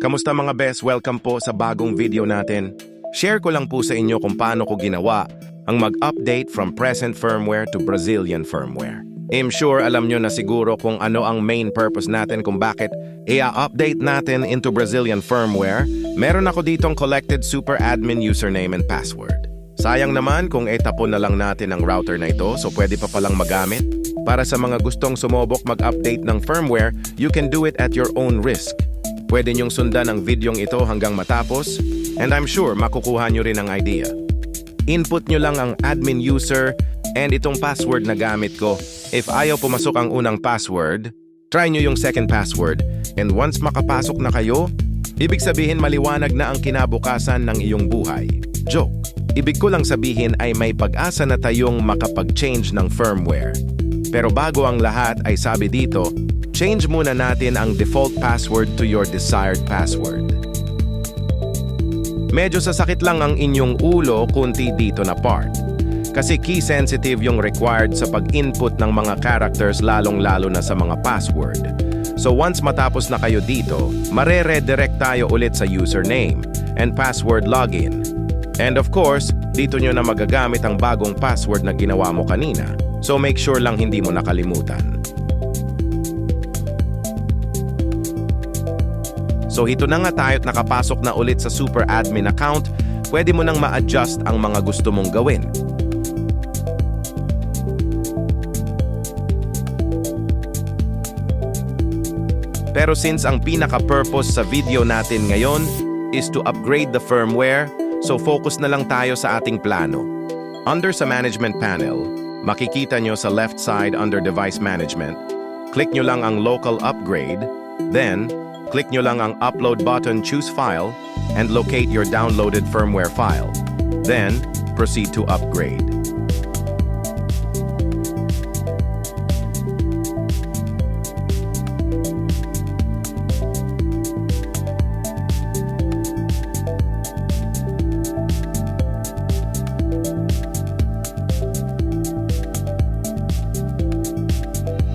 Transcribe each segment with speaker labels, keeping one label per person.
Speaker 1: Kamusta mga best? Welcome po sa bagong video natin. Share ko lang po sa inyo kung paano ko ginawa ang mag-update from present firmware to Brazilian firmware. I'm sure alam nyo na siguro kung ano ang main purpose natin kung bakit i-update natin into Brazilian firmware. Meron ako ditong collected super admin username and password. Sayang naman kung etapon na lang natin ang router na ito so pwede pa palang magamit. Para sa mga gustong sumobok mag-update ng firmware, you can do it at your own risk. Pwede niyong sundan ang videong ito hanggang matapos and I'm sure makukuha niyo rin ang idea. Input niyo lang ang admin user and itong password na gamit ko. If ayaw pumasok ang unang password, try niyo yung second password and once makapasok na kayo, ibig sabihin maliwanag na ang kinabukasan ng iyong buhay. Joke. Ibig ko lang sabihin ay may pag-asa na tayong makapag-change ng firmware. Pero bago ang lahat ay sabi dito, change muna natin ang default password to your desired password. Medyo sasakit lang ang inyong ulo kunti dito na part. Kasi key sensitive yung required sa pag-input ng mga characters lalong-lalo na sa mga password. So once matapos na kayo dito, mare-redirect tayo ulit sa username and password login. And of course, dito nyo na magagamit ang bagong password na ginawa mo kanina. So make sure lang hindi mo nakalimutan. So ito na nga tayo't nakapasok na ulit sa super admin account, pwede mo nang ma-adjust ang mga gusto mong gawin. Pero since ang pinaka-purpose sa video natin ngayon is to upgrade the firmware, so focus na lang tayo sa ating plano. Under sa management panel, makikita nyo sa left side under device management, click nyo lang ang local upgrade, then click nyo lang ang upload button choose file and locate your downloaded firmware file. Then, proceed to upgrade.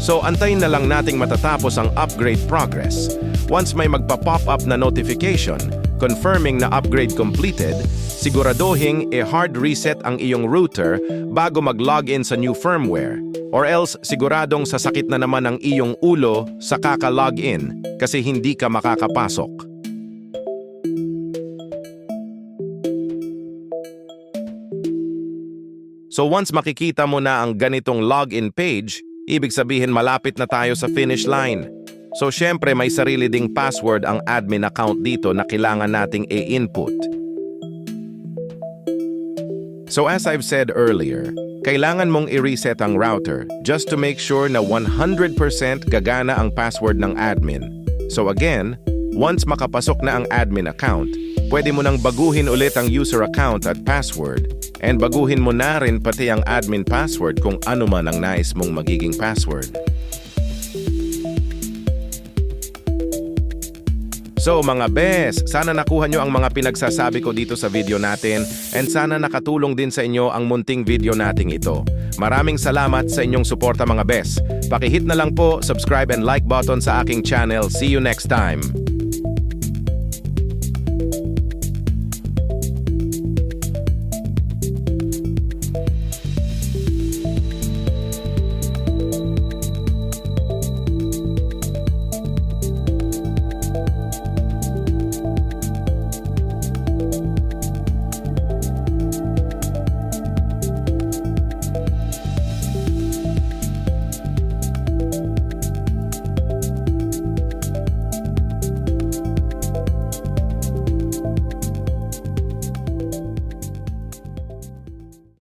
Speaker 1: So antayin na lang nating matatapos ang upgrade progress. Once may magpa-pop up na notification confirming na upgrade completed, siguraduhin i-hard reset ang iyong router bago mag-login sa new firmware. Or else siguradong sasakit na naman ang iyong ulo sa kaka-login kasi hindi ka makakapasok. So once makikita mo na ang ganitong login page, ibig sabihin malapit na tayo sa finish line. So syempre may sarili ding password ang admin account dito na kailangan nating i-input. So as I've said earlier, kailangan mong i-reset ang router just to make sure na 100% gagana ang password ng admin. So again, once makapasok na ang admin account, pwede mo nang baguhin ulit ang user account at password and baguhin mo na rin pati ang admin password kung ano man ang nais mong magiging password. So mga bes, sana nakuha nyo ang mga pinagsasabi ko dito sa video natin and sana nakatulong din sa inyo ang munting video nating ito. Maraming salamat sa inyong suporta mga bes. Pakihit na lang po, subscribe and like button sa aking channel. See you next time.